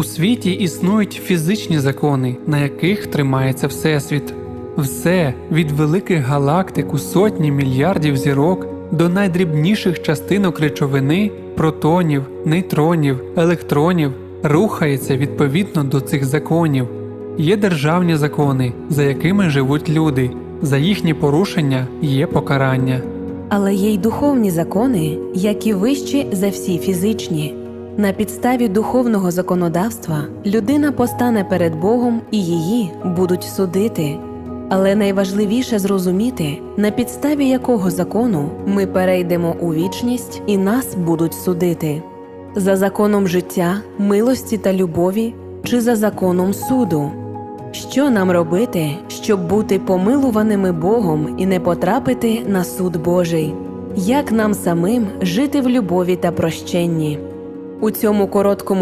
У світі існують фізичні закони, на яких тримається Всесвіт. Все від великих галактик у сотні мільярдів зірок до найдрібніших частинок речовини, протонів, нейтронів, електронів рухається відповідно до цих законів. Є державні закони, за якими живуть люди. За їхні порушення є покарання. Але є й духовні закони, які вищі за всі фізичні. На підставі духовного законодавства людина постане перед Богом і її будуть судити. Але найважливіше зрозуміти, на підставі якого закону ми перейдемо у вічність і нас будуть судити за законом життя, милості та любові чи за законом суду. Що нам робити, щоб бути помилуваними Богом і не потрапити на суд Божий? Як нам самим жити в любові та прощенні? У цьому короткому